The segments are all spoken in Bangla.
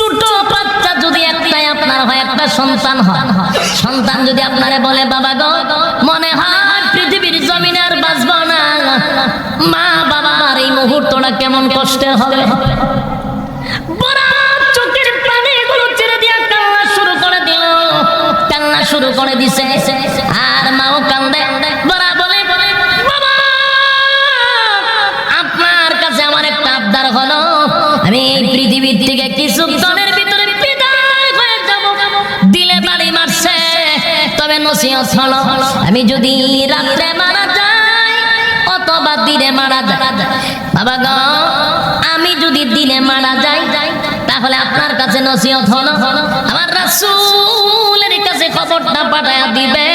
ছোট বাচ্চা যদি একটাই আপনার হয়, একটা সন্তান হয়। সন্তান যদি আপনারে বলে শুরু করে দিছে। আর মাও কান্দে। আপনার কাছে আমার একটা আবদার হলো। আমি পৃথিবীর থেকে কিছুক্ষণের নসিহত হলো আমি যদি রাত্রে মারা যাই, অথবা দিনে মারা যায় বাবা গো, আমি যদি দিনে মারা যাই, তাহলে আপনার কাছে নসিহত হলো, আমার রাসূলের কাছে খবরটা পাঠায়া দিবে।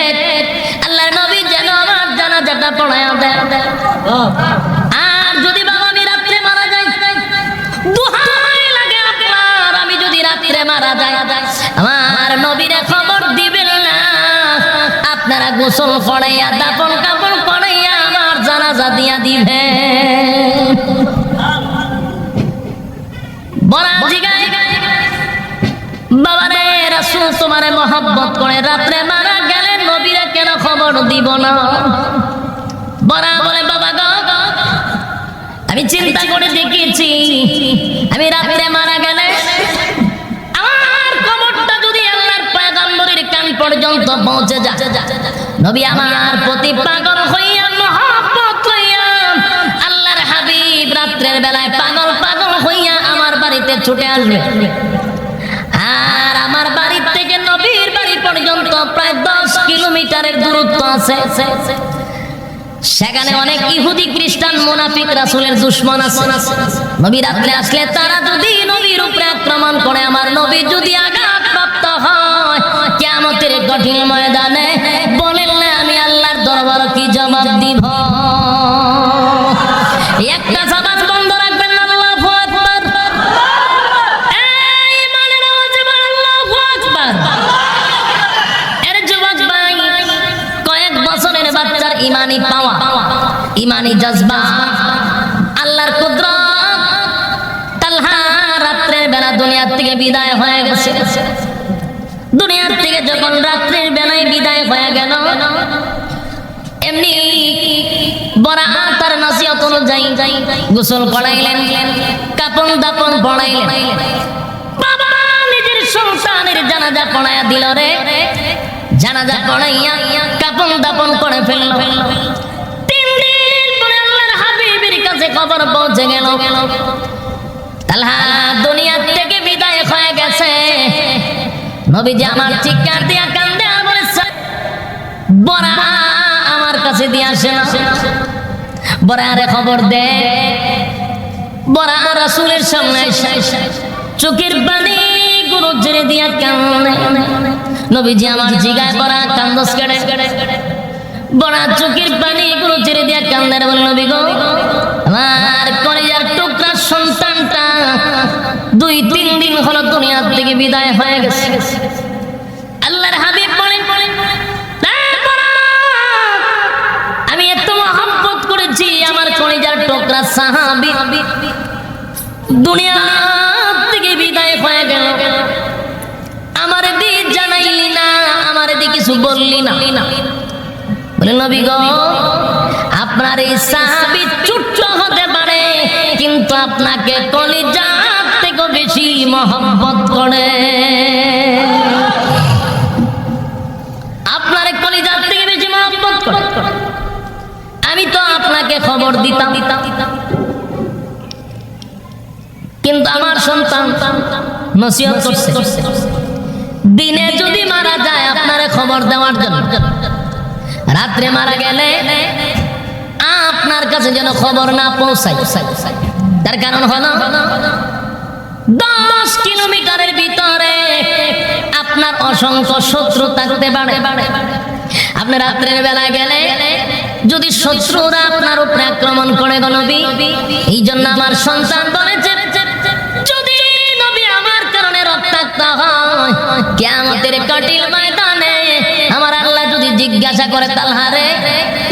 আল্লাহ নবী যেন আমার জানাজাটা পড়ায়া দেয় আর যদি বাবা আমি রাত্রে মারা যাই, দুহাই লাগে আপনার, আমি যদি রাত্রে মারা যাই, আমার নবীরে গোসল করাইয়া, দাপন কাপড় করাইয়া আমার জানাজা দিয়া দিবে। তোমারে মহব্বত করে রাত্রে মারা গেলে নবীরা কেন খবর দিব না? বড়া বলে, বাবা গো, আমি চিন্তা করে দেখেছি, আমি রাত্রে মারা গেলে আমার খবরটা যদি আল্লাহর পয়গম্বরের কান পর্যন্ত পৌঁছে যায়। নবী আমার প্রতি পাগল হইয়া, মহব্বত হইয়া আল্লাহর হাবিব রাত্রের বেলায় পাগল পাগল হইয়া আমার বাড়িতে ছুটে আসবে। আর আমার বাড়ি থেকে নবীর বাড়ি পর্যন্ত প্রায় দশ কিলোমিটারের দূরত্ব আছে। সেখানে অনেক ইহুদি খ্রিস্টান মুনাফিক রাসূলের দুশমন আছে। নবী রাত্রে আসলে তারা যদি নবীর উপরে আক্রমণ করে, আমার নবী যদি আঘাত প্রাপ্ত হয়, কিয়ামতের কঠিন ময়দানে আল্লাহর দরবার কি জবাব দিব? একটা জবাব বন্ধ রাখবেন আল্লাহু আকবার। এই আল্লাহু আকবার। এর যুবক ভাই কয়েক বছরের বাচ্চার ইমানি পাওয়া, ইমানি জজবা। আল্লাহর কুদরত তালহা রাত্রের বেলা দুনিয়ার থেকে বিদায় হয়ে গেছে। দুনিয়ার থেকে যখন রাত্রের বেলায় বিদায় হয়ে গেল এমনি বড়া তার নসিহত অনুযায়ী গোসল করাইলেন কাপন দাপন পড়াইলেন। বাবা নিজের সন্তানের জানাজা পড়াইয়া দিল রে। জানাজা পড়াইয়া কাপন দাপন করে ফেলল। তিন দিন পরে আল্লাহর হাবিবের কাছে খবর পৌঁছে গেল। তালহা দুনিয়া থেকে বিদায় হয়ে গেছে। নবীজি আমার দিয়া কান্দে আমার কাছে দিয়ে আসে না। বড়া আরে খবর দে। বড়া রাসূলের সামনে চোখের পানি গুরু ঝেড়ে দিয়া কান্দে। নবীজি আমার জিগায় বড়া কান্দস কেড়ে। বড়া চোখের পানি গুরু ঝেড়ে দিয়া কান্দের বল, নবী গো, আমার কলিজার টুকরা সন্তানটা দুই তিন দিন হলো দুনিয়ার থেকে বিদায় হয়ে গেছে। টুকরা সাহাবি দুনিয়া থেকে বিদায় হয়ে গেল। আমার দি জানাইলি না, আমার দি কিছু বললি না। বলে, নবী গো, আপনার এই সাহাবি ছোট্ট হতে পারে, কিন্তু আপনাকে কলিজা থেকে বেশি মহব্বত করে। আপনাকে খবর দিতাম। কিন্তু আমার সন্তান নসিহত করছে। দিনে যদি মারা যায় আপনারে খবর দেওয়ার জন্য, রাত্রে মারা গেলে আপনার কাছে যেন খবর না পৌঁছায়। তার কারণ হলো, দশ কিলোমিটারের ভিতরে আপনার অসংখ্য শত্রু থাকতে পারে। আপনি রাত্রের বেলা গেলে যদি শত্রুরা আপনার উপরে আক্রমণ করে গো নবী এই জন্য আমার সন্তান বলেছে, যদি নবী আমার কারণে রক্তাক্ত হয় কেমতের কটিল ময়দানে আমার আল্লাহ যদি জিজ্ঞাসা করে তালহারে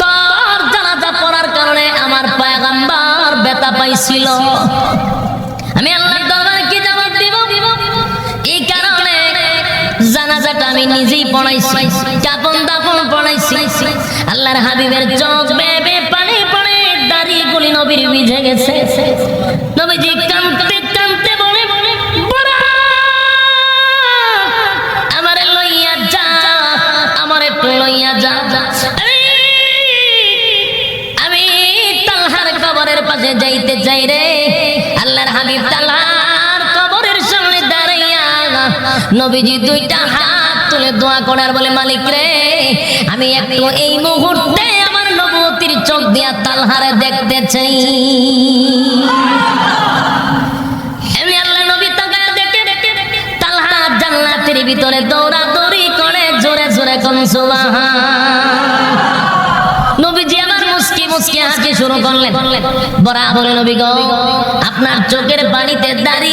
তোর জানাজা পড়ার কারণে আমার পয়গাম্বার পাইছিল? আমি আল্লাহ আমি নিজেই পড়াইছি। কাপন দাপন পড়াইছি। আল্লাহর হাবিবের চোখ বেবে পানি পড়ে দাড়ি গুলি নবীর ভিজে গেছে। নবীজি কাঁদতে কাঁদতে বলে "বুড়া, আমারে লইয়া যা আমার লইয়া যা। আমি তালহার কবরের পাশে যাইতে চাই রে। আল্লাহর হাবিব তালহার কবরের সামনে দাঁড়াইয়া নবীজি দুইটা হাত তুলে দোয়া করার বলে মালিক রে আমি একটু এই মুহূর্তে আমার নবতির চোখ দিয়া তালহারে দেখতে চাই। আমি আল্লাহ নবী তাকায় দেখে তালহা জান্নাতের ভিতরে দৌড়াদৌড়ি করে জোরে জোরে কোন নবীজি আমার মুস্কি মুস্কি হাসি শুরু করলেন। বরাবর নবী গো আপনার চোখের পানিতে দাড়ি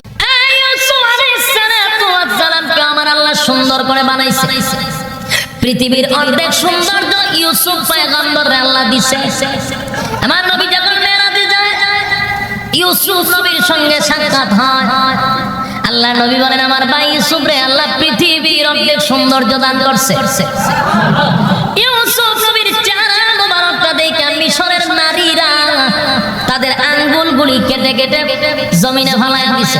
সুন্দর করে বানাইছে। পৃথিবীর অর্ধেক সৌন্দর্য ইউসুফ পয়গম্বরে আল্লাহ দিছে। আমার নবী যখন মেরাজে যায়, ইউসুফ নবীর সঙ্গে সাক্ষাৎ হয়। আল্লাহ নবী বলেন, আমার ভাই ইউসুফ রে, আল্লাহ পৃথিবীর অর্ধেক সৌন্দর্য দান করছে। ইউসুফ নবীর চেহারা মোবারকটা দেখে মিশরের নারীরা তাদের আঙ্গুলগুলি কেটে কেটে জমিনে ফালায়া দিছে।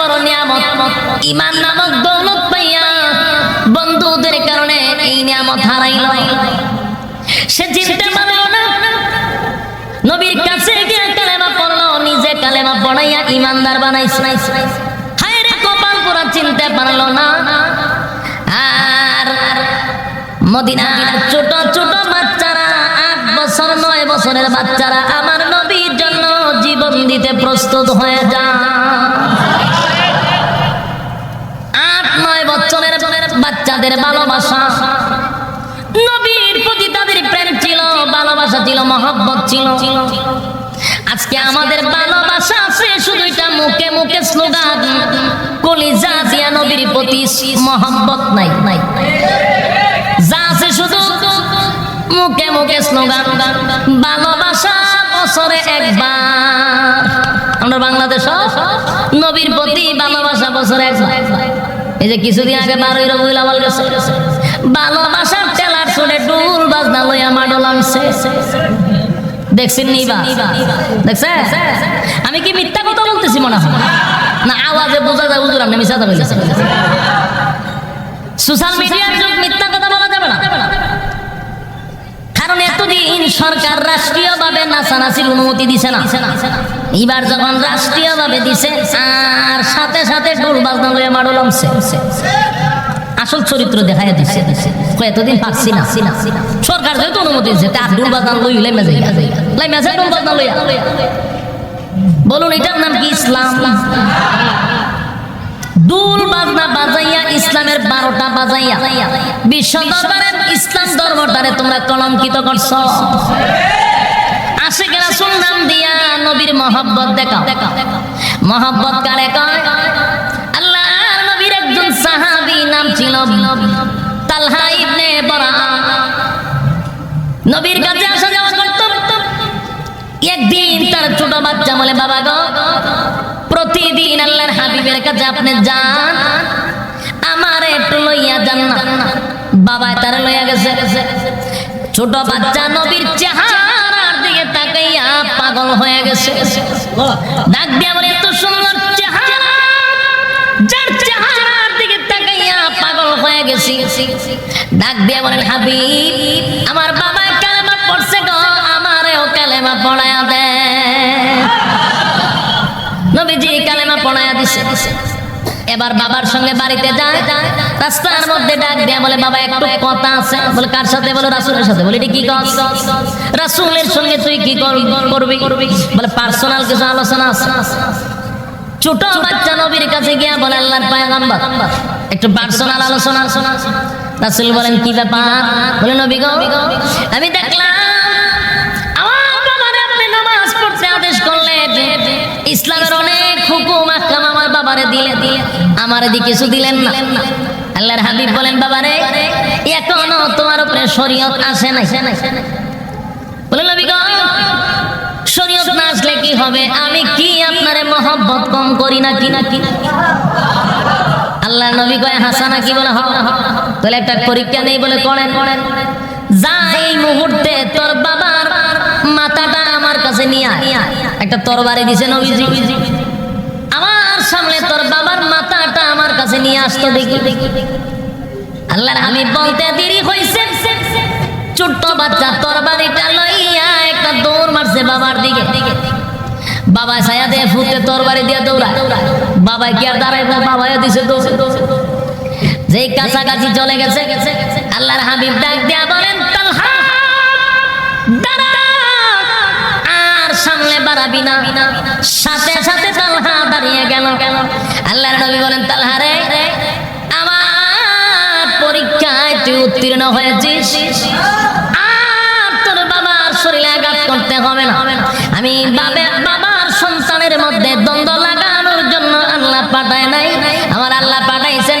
বড় নিয়ামত। ইমান নামক দৌলত পাইয়া বন্ধুদের কারণে এই নিয়ামত হারাইল। সে চিনতে পারল না। নবীর কাছে গিয়ে কালেমা পড়ল, নিজে কালেমা পড়াইয়া ইমানদার বানাইছে। হায় রে কপাল পুরা চিনতে পারল না। আর মদিনার ছোট ছোট বাচ্চারা, আট বছর, নয় বছরের বাচ্চারা আমার নবীর জন্য জীবন দিতে প্রস্তুত হয়ে যায় আট নয় বছরের বাচ্চাদের ভালোবাসা। নবীর প্রতি তাদের প্রেম ছিল, ভালোবাসা ছিল, মহব্বত ছিল। আজকে আমাদের ভালোবাসা আছে শুধু এটা মুখে মুখে স্লোগান, কলিজা দিয়া নবীর প্রতি মহব্বত নাই। নাই যা আছে শুধু মুখে মুখে স্লোগান, ভালোবাসা বছরে একবার। আমরা বাংলাদেশ নবীর প্রতি ভালোবাসা বছরে একবার। এই যে কিছুদিন আগে বারোই রবিউল আওয়াল গেছে। ভালোবাসার টেলার শুনে ডুল বাজনা লইয়া আমার আনছে। দেখছেন নিবা দেখছে আমি কি মিথ্যা কথা বলতেছি মনে হয়? না, আওয়াজে বোঝা যায় হুজুর আপনি মিশা যাবে সোশ্যাল মিডিয়ার যুগ মিথ্যা কথা বলা যাবে না কারণ এতদিন সরকার রাষ্ট্রীয়ভাবে নাচানাচির অনুমতি দিছে না। এবার যখন রাষ্ট্রীয়ভাবে দিছে, আর সাথে সাথে ডোল বাজনা লইয়া মারো লমছে। আসল চরিত্র দেখাইয়া দিছে। এতদিন পাচ্ছি না। সরকার যেহেতু অনুমতি দিছে তার ডোল বাজনা লই লাইমা যাই লাইমা যাই ডোল বাজনা লইয়া। বলুন, এটার নাম কি ইসলাম? দুল বাজনা বাজাইয়া ইসলামের বারোটা বাজাইয়া। বিশ্ব দরবারে ইসলাম দরবারে তোমরা কলঙ্কিত করছ। আশিক রাসুল নাম দিয়া নবীর মহব্বত দেখাও। মহব্বত কারে কয়? আল্লাহ নবীর একজন সাহাবী নাম ছিল তালহা ইবনে নবীর কাছে আসা যাওয়া করত একদিন তার ছোট বাচ্চা বলে, বাবা গো আল্লাহর হাবিবের কাছে আপনি যান, আমার একটু লইয়া যান না। বাবা তার লইয়া গেছে। ছোট বাচ্চা নবীর চেহারার দিকে তাকাইয়া পাগল হয়ে গেছে। ডাক দিয়া বলে, এত সুন্দর চেহারা। যার চেহারার দিকে তাকাইয়া পাগল হয়ে গেছি। ডাক দিয়া বলেন হাবিব, আমার বাবা কালেমা পড়ছে গো, আমারেও কালেমা পড়ায়া দে দিছে এবার বাবার সঙ্গে বাড়িতে যায়, রাস্তার মধ্যে ডাক দেয়া বলে, বাবা, একটু কথা আছে। বলে, কার সাথে? বলে, রাসুলের সাথে। বলে কি কস রাসুলের সঙ্গে তুই কি কর- করবি? বলে, পার্সোনাল কিছু আলোচনা আছে। ছোট বাচ্চা নবীর কাছে গিয়া বলে, আল্লাহর পায়গাম্বার, একটু পার্সোনাল আলোচনা রাসুল বলেন, কি ব্যাপার? বলে, নবী গো, আমি দেখলাম আমার বাবারে আপনি নামাজ পড়তে আদেশ করলেন। ইসলামের অনেক হুকুম আমার দিলে দিয়ে আমার এদিকে কিছু দিলেন না। আল্লাহর হাবিব বলেন, বাবারে, এখনও তোমার উপরে শরীয়ত আসে নাই। বলে, নবী গো, শরীয়ত না আসলে কি হবে? আমি কি আপনারে মহব্বত কম করি না কি না কি আল্লাহ নবী কয়, হাসানা কি বলে হবে তাহলে একটা পরীক্ষা নেই বলে করেন। করেন যা এই মুহূর্তে তোর বাবার মাথাটা আমার কাছে নিয়ে। একটা তরবারি দিছে নবীজি। সামনে তোর বাবার মাথাটা আমার কাছে নিয়ে আসতো দেখি। আল্লাহর আমি বলতে দেরি হইছে। ছোট্ট বাচ্চা তরবারিটা লইয়া একটা দৌড় মারছে বাবার দিকে। বাবা ছায়া দিয়ে ফুটে তরবারি দিয়ে দৌড়া বাবা কি আর দাঁড়ায় বাবা দিছে দৌড়। যেই কাছাকাছি চলে গেছে, আল্লাহর হাবিব ডাক দিয়া বলেন, তালহা, দাঁড়া। সামনে বাড়াবি না। সাথে সাথে তালহা দাঁড়িয়ে গেল। আল্লাহর নবী বলেন, তালহা রে, আমার পরীক্ষায় তুই উত্তীর্ণ হয়েছিস। আর তোর বাবার শরীরে আঘাত করতে হবে না। আমি বাবে বাবার সন্তানের মধ্যে দ্বন্দ্ব লাগানোর জন্য আল্লাহ পাঠায় নাই। আমার আল্লাহ পাঠাইছেন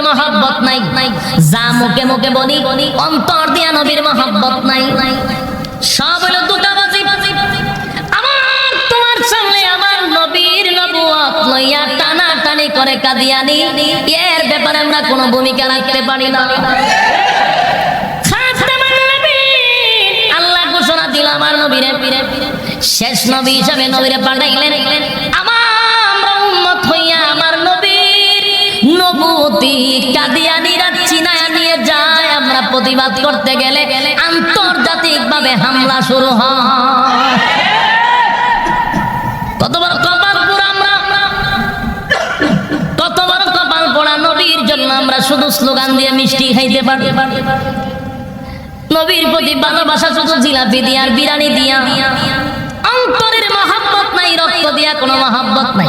নবীর মহব্বত নাই। যা মুখে মুখে বলি, অন্তর দিয়া নবীর মহব্বত নাই। সব হলো আমার তোমার সামনে আমার নবীর নবুয়ত লইয়া টানা টানি করে এর ব্যাপারে আমরা কোনো ভূমিকা রাখতে পারি না। আল্লাহ ঘোষণা দিল আমার নবীরে। শেষ নবী হিসাবে নবীরে পাঠাইলেন। নবুতি কাদিয়ানিরা চিনায়া নিয়ে যায়। আমরা প্রতিবাদ করতে গেলে হামলা শুরু নবীর মিষ্টি খাইতে নবীর প্রতি জিলাপি দিয়া আর দিয়া। অন্তরের নাই দিয়া কোনো মহাব্বত নাই।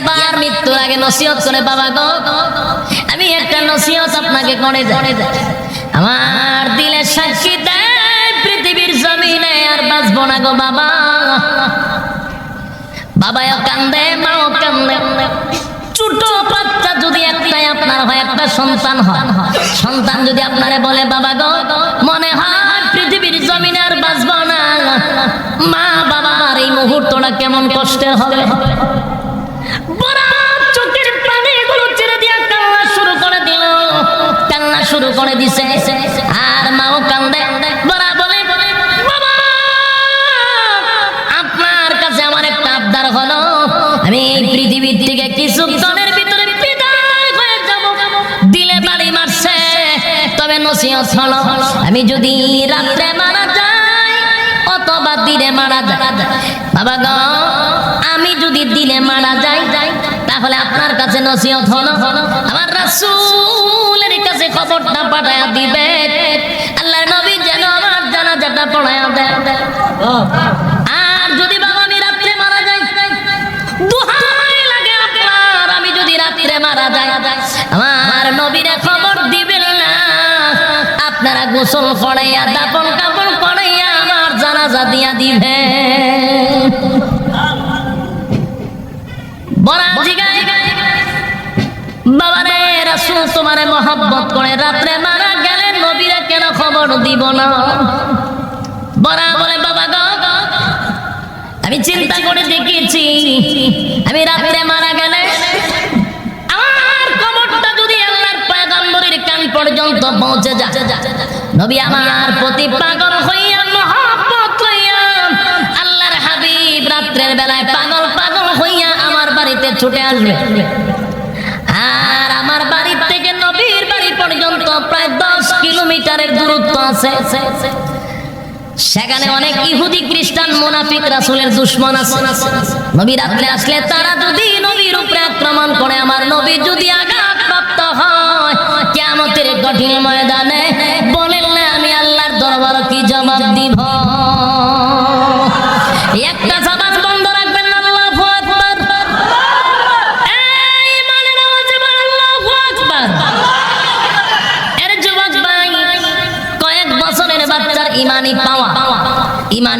এবার মৃত্যুর আগে নসিহত করে, বাবা গো, আমি একটা নসিহত আপনাকে করে যাই আমার দিলে সাক্ষী দেয় পৃথিবীর জমিনে, আর বাঁচবো না গো বাবা। বাবাও কান্দে, মাও কান্দে। ছোট বাচ্চা যদি একটাই আপনার হয়, একটা সন্তান হয়। সন্তান যদি আপনারে বলে, বাবা গো, মনে হয় পৃথিবীর জমিনে আর বাঁচব না। মা বাবার এই মুহূর্তটা কেমন কষ্টের হবে। শুরু করে দিছে। আর মাও কান্দে। বলে আপনার কাছে আমার একটা আবদার হলো। আমি পৃথিবীর থেকে যাব। দিলে মারছে, তবে আমি যদি রাত্রে মারা যাই, অথবা দিনে মারা যায় বাবা গো, আমি যদি দিনে মারা যাই কাছে নসিহত হলো। আমার রাসূলের কাছে খবরটা পাঠায়া দিবে। আল্লাহ নবী যেন আমার জানাজাটা পড়ায়া দেয় আর যদি বাবা আমি রাত্রে মারা যাই, দুহাই লাগে আপনার, আমি যদি রাত্রে মারা যাই, আমার নবীরে খবর দিবেন না। আপনারা গোসল করাইয়া, দাপন কাপড় করাইয়া আমার জানাজা দিয়া দিবে বড় জিগায় বাবারে, রাসূল তোমারে মহব্বত করে রাত্রে মারা গেলে নবীরা কেন খবর দিব না? বড়া বলে, বাবা গো, আমি চিন্তা করে দেখিয়েছি আমি রাত্রে মারা গেলে আমার খবরটা যদি আল্লাহর পয়গম্বরের কান পর্যন্ত পৌঁছে যায়। নবী আমার প্রতি পাগল হইয়া, মহব্বত হইয়া, আল্লাহর হাবিব রাত্রের বেলায় পাগল পাগল হইয়া আমার বাড়িতে ছুটে আসবে। প্রায় দশ কিলোমিটারের দূরত্ব আছে। সেখানে অনেক ইহুদি খ্রিস্টান মোনাফিক রাসুলের দুশ্মন আছে। নবী রাত্রে আসলে তারা যদি নবীর উপরে আক্রমণ করে, আমার নবী যদি আঘাত প্রাপ্ত হয়, কিয়ামতের কঠিন ময়দানে বলেন না আমি আল্লাহর দরবার কি জবাব দিব?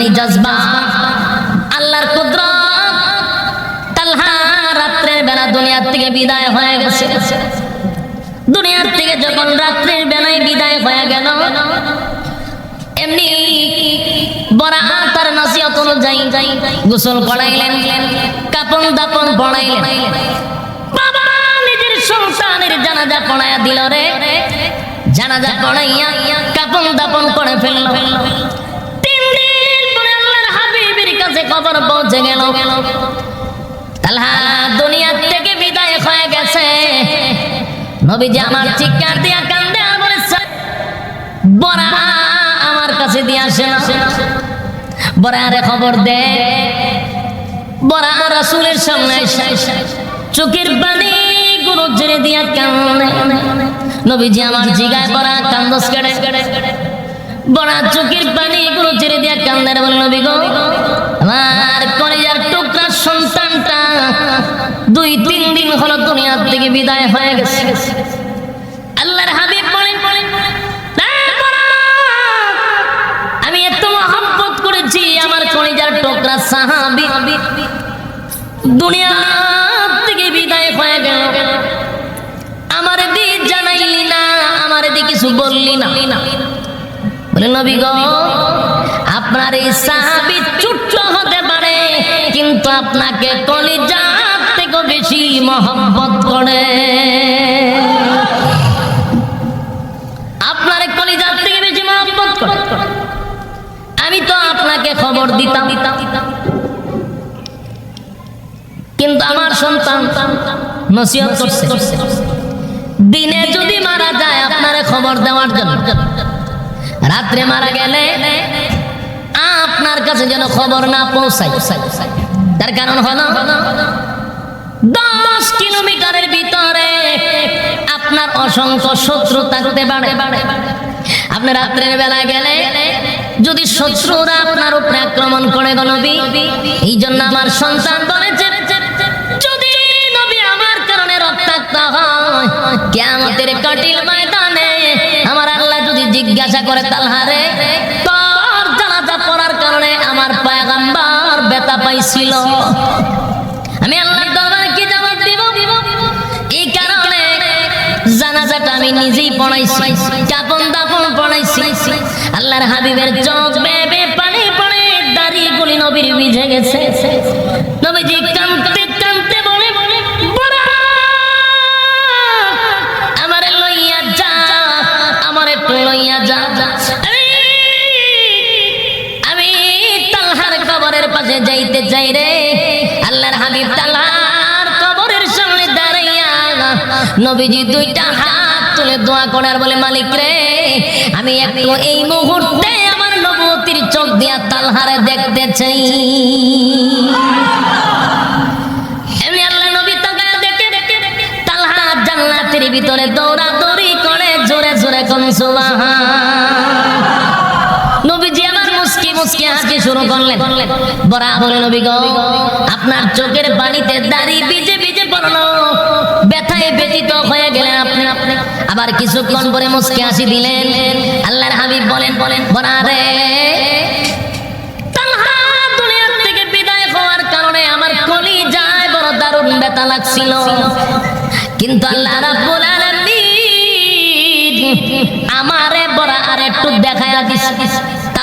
ইমানি জজবা। আল্লাহর কুদরত তালহা রাত্রের বেলা দুনিয়ার থেকে বিদায় হয়ে গেছে। দুনিয়ার থেকে যখন রাত্রের বেলায় বিদায় হয়ে গেল, এমনি বড়া তার নসিহত অনুযায়ী গোসল করাইলেন কাপন দাপন পড়াইলেন। নিজের জানাজা পড়াইয়া দিল রে। জানাজা পড়াইয়া কাপন দাপন করে ফেলল। কাছে খবর পৌঁছে গেল। তালহা, দুনিয়া চোখের পানি ঝেড়ে দিয়া কান্দে। নবীজি আমার জিগায় বড়া কান্দস কেড়ে। বড়া চোখের পানি গুলো ঝেড়ে দিয়া কান্দের বলে, নবী গো, আমার কলেজার টুকরা সন্তানটা দুই, তিন দিন হলো দুনিয়ার থেকে বিদায় হয়ে গেছে। আল্লাহর হাবিব বলেন আমি এত মহব্বত করেছি আমার কলিজার টুকরা সাহাবি দুনিয়া থেকে বিদায় হয়ে গেল। আমার দি জানাইলি না, আমার দি কিছু বললি না। বলে, নবী গো, আপনার এই সাহাবি ছোট্ট হতে পারে, কিন্তু আপনাকে কলিজা থেকে বেশি মহব্বত করে। আপনার কলিজার থেকে বেশি মহব্বত করে। আমি তো আপনাকে খবর দিতাম। কিন্তু আমার সন্তান নসিহত করছে। দিনে যদি মারা যায় আপনারে খবর দেওয়ার জন্য। রাত্রে মারা গেলে আপনার কাছে যেন খবর না পৌঁছায়। তার কারণ হলো, দশ কিলোমিটারের ভিতরে আপনার অসংখ্য শত্রু থাকতে পারে। আপনি রাত্রের বেলা গেলে যদি শত্রুরা আপনার উপরে আক্রমণ করে গলবি এই জন্য আমার সন্তান বলেছে, যদি নবী আমার কারণে রক্তাক্ত হয় কেমতের কটিল ময়দানে জিজ্ঞাসা করে তালহারে তোর জানাজা পড়ার কারণে আমার পায়গাম্বার ব্যথা পাইছিল। আমি আল্লাহ দরবারে কি জবাব দিব? এই কারণে জানাজাটা আমি নিজেই পড়াইছি, কাপন দাপন পড়াইছি। আল্লাহর হাবিবের চোখ বেবে পানি পড়ে দাড়ি গুলি নবীর ভিজে গেছে। নবীজি কান্তে কবরের যাইতে চাই রে, আল্লাহর হাবিব তালহার কবরের সামনে দাঁড়াইয়া নবীজি দুইটা হাত তুলে দোয়া করার বলে, মালিক রে, আমি একটু এই মুহূর্তে আমার নবতির চোখ দিয়া তালহারে দেখতে চাই। এমনি আল্লাহ নবী তাকায় দেখে তালহা ভিতরে দৌড়াদৌড়ি করে জোরে জোরে কোন সুবহান। নবীজি আবার মুস্কি হাসি শুরু করলেন। বরাবর নবী গো, আপনার চোখের পানিতে দাড়ি ভিজে ভিজে পড়ল। ব্যথায় ব্যতীত হয়ে গেলেন আপনি। আপনি আবার কিছুক্ষণ পরে মুস্কি হাসি দিলেন। আল্লাহর হাবিব বলেন বলেন বরারে ব্যথা আমারে বড় আর একটু দেখায়া দিছে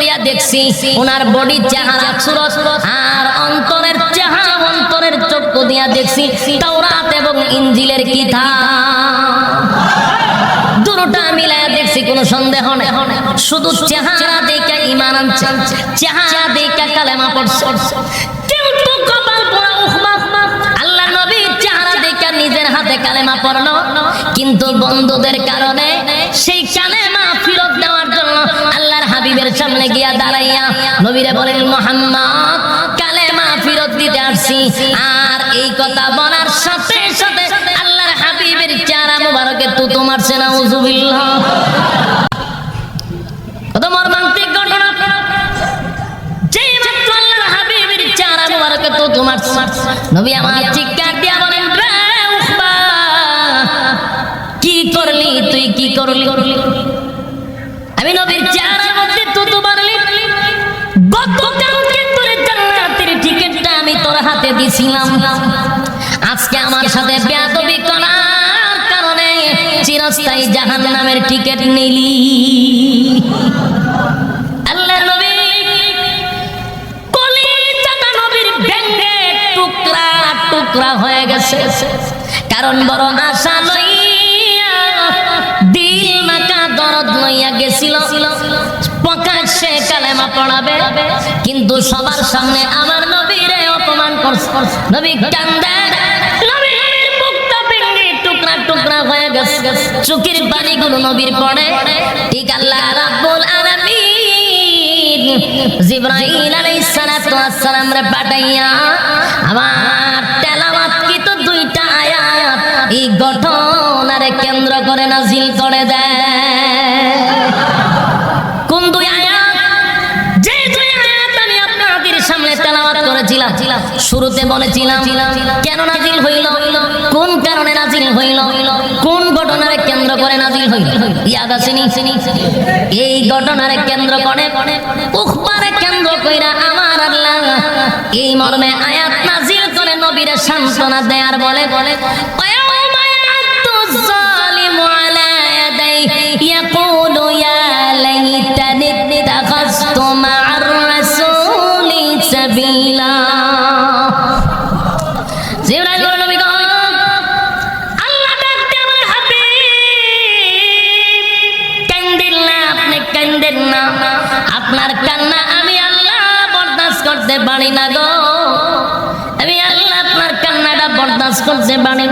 দিয়া দেখছি ওনার বডি চেহারা আর অন্তরের চেহারা, অন্তরের চক্ষু দিয়া দেখছি, তাওরাত এবং দেখে নিজের হাতে কালেমা পড়ল। কিন্তু বন্ধুদের কারণে সেই কালেমা ফেরত দেওয়ার জন্য সামনে গিয়া দাঁড়াইয়া নবীরে বলেন, মোহাম্মদ, কালেমা ফেরত দিতে আসছি। আর এই কথা বলার সাথে সাথে আল্লাহর হাবিবের চেহারা মুবারকে তু তোমার সেনা উজুবিল্লাহ বলেন কি করলি তুই, কি করলি? আমি নবীর চেহারার মধ্যে তু তু মারলি। গতকালকে তোর জান্নাতের টিকিটটা আমি তোর হাতে দিছিলাম। আজকে আমার সাথে বেয়াদবি করার কারণে চিরস্থায়ী জাহান্নামের টিকিট নিলি। আল্লাহ নবী, কলিজাটা নবীর ভেঙ্গে টুকরা টুকরা হয়ে গেছে। কারণ বড় আশা লইয়া গেছিল। প্রকাশ্যে কালেমা পড়াবে। কিন্তু সবার সামনে আমার নবীরে অপমান করছে। নবী কান্দে। টুকরা টুকরা হয়ে নবীর পড়ে। ঠিক আল্লাহ পাঠাইয়া আমার কি তো দুইটা আয়াত এই ঘটনারে কেন্দ্র করে নাজিল করে দেয়। শুরুতে বলেছিলাম, কেন নাজিল হইল? কোন কারণে নাজিল হইল? কোন ঘটনার কেন্দ্র করে নাজিল হইল? ইয়াদ আসেনি? এই ঘটনার কেন্দ্র করে উখবারে কেন্দ্র কইরা আমার আল্লাহ এই মর্মে আয়াত নাজিল করে নবীরা সান্ত্বনা দেয়ার বলে বলে না আপনার কান্না আমি আল্লাহ করতে পারি না গো। আমি আল্লাহ আপনার কান্নাটা করতে পারি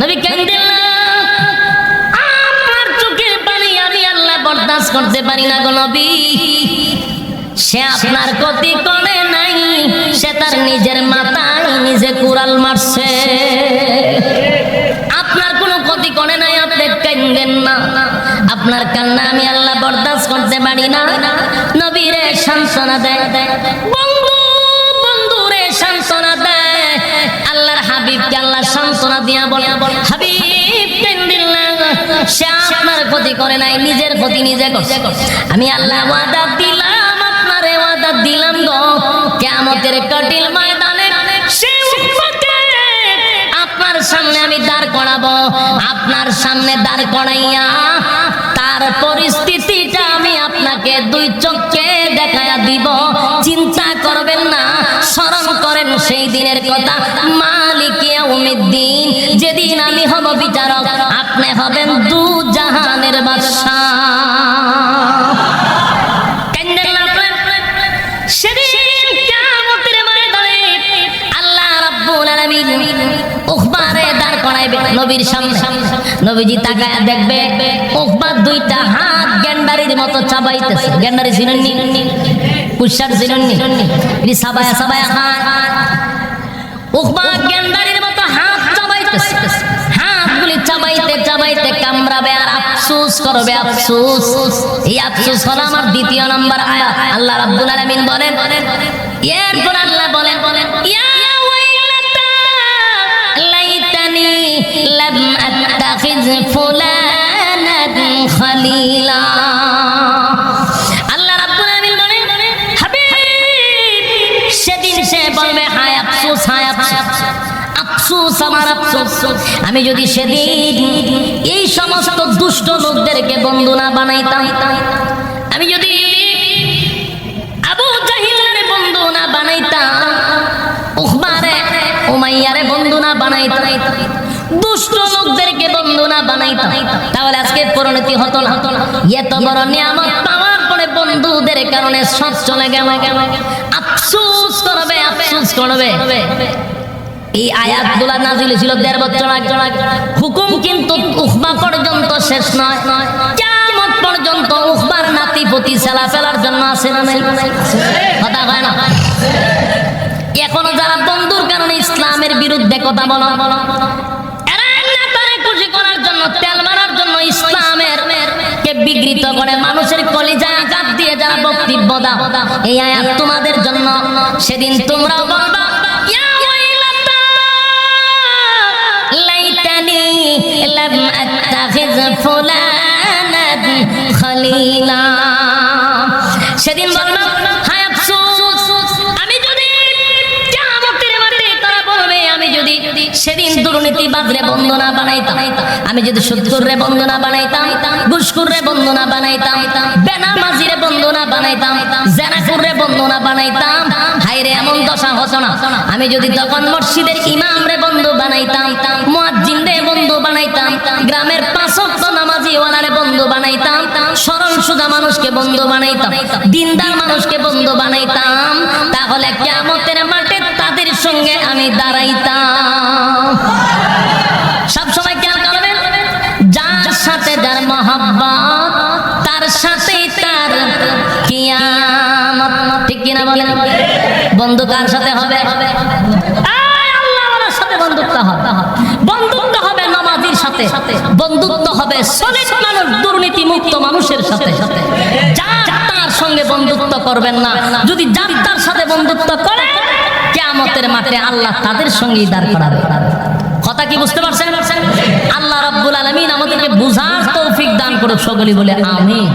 নবী আপনার চোখের পানি আমি আল্লাহ বরদাস্ত করতে পারি না গো নবী। সে আপনার ক্ষতি করে নাই, সে তার নিজের মাতা নিজে কুড়াল মারছে। আপনার কোনো ক্ষতি করে নাই, আপনি কান্দেন না। আপনার কান্না আমি আল্লাহ বরদাস্ত করতে পারি না। নবীরে সান্ত্বনা দেয়। বন্ধু দেয়। আল্লাহর হাবিবকে আল্লাহ দিয়া বলে, হাবিব সে আপনার ক্ষতি করে নাই, নিজের ক্ষতি নিজে করছে। আমি আল্লাহ ওয়াদা দিলাম, আপনারে ওয়াদা দিলাম গো। কিয়ামতের কঠিন ময়দানে আপনার সামনে দাঁড় করাইয়া তার পরিস্থিতিটা আমি আপনাকে দুই চোখে দেখায়া দিব। চিন্তা করবেন না, স্মরণ করেন সেই দিনের কথা। মালিকিয়া উমিদ্দিন যেদিন আমি হব বিচারক, আপনি হবেন দু জাহানের বাদশাহ। নবীর নবীজি তাকায় দেখবে দুইটা হাত গেন্ডারির মতো চাবাইতেছে। গেন্ডারি চিনেননি পুষার এটি সাবায়া সাবায়া হাত। উখবা গেন্ডারির মতো হাত চাবাইতে চাবাইতে আর আমার দ্বিতীয় নম্বর আয়াত। আল্লাহ রাব্বুল আলামিন বলেন, এরপর আল্লাহ বলেন বলেন আফসোস আফসোস আমার আফসোস। আমি যদি সেদিন এই সমস্ত দুষ্ট লোকদেরকে বন্ধু না বানাইতাম, আমি যদি আবু জাহিলের বন্ধু না বানাইতাম উখবারে উমাইয়ারে বন্ধু না বানাইতাম দুষ্ট লোকদেরকে বন্ধু না বানাইতাম। তাহলে আজকে পরিণতি হতো না। এত বড় নিয়ামত পাওয়ার পরে বন্ধুদের কারণে সব চলে গেল। আফসোস করবে আফসোস করবে। এই আয়াতগুলা নাজিল ছিল দেড় বছর আগে। হুকুম কিন্তু উখবা পর্যন্ত শেষ নয়। কিয়ামত পর্যন্ত উখবার নাতি পতি সেলা ফেলার জন্য আছে না নাই? কথা হয় না? এখনও যারা বন্ধুর কারণে ইসলামের বিরুদ্ধে কথা বলো এরা নেতারে খুশি করার জন্য তেল মারার জন্য ইসলামের কে করে মানুষের কলিজায় আঘাত দিয়ে যারা বক্তব্য দাও। এই আয়াত তোমাদের জন্য। সেদিন তোমরা বলবা লাইতানি লাম আত্তাখিজ ফুলানান খলিলা। সেদিন বলবা দুর্নীতিবাদরে বন্দনা বানাইতাম। আমি যদি বন্দনা বানাইতাম বন্দনা বানাইতাম, বেনামাজিরে বন্দনা বানাইতাম বন্দনা বানাইতাম হাইরে এমন দশা আমি যদি তখন মসজিদের ইমামরে বন্ধু বানাইতাম, মুয়াজ্জিনরে বন্ধু বানাইতাম, গ্রামের পাঁচক্ত নামাজি ওয়ালারে বন্ধু বানাইতাম, সরল সুদা মানুষকে বন্ধু বানাইতাম, দিনদার মানুষকে বন্ধু বানাইতাম, তাহলে কিয়ামতের মাঠে সঙ্গে আমি দাঁড়াইতাম। সবসময় খেয়াল করবেন যার সাথে যার মহাব্বত, তার সাথেই তার কিয়ামত। ঠিক কিনা বলেন? বন্ধু কার সাথে হবে? সাথে বন্ধুত্ব হবে। সাথে। বন্ধুত্ব হবে মানুষের সাথে। তার সঙ্গে বন্ধুত্ব করবেন না। যদি যার তার সাথে বন্ধুত্ব করে কেয়ামতের মাঠে আল্লাহ তাদের সঙ্গেই দাঁড় করাবে। কথা কি বুঝতে পারছেন? আল্লাহ রাব্বুল আলামিন আমাদেরকে বুঝার তৌফিক দান করে সকলেই বলে, আমিন।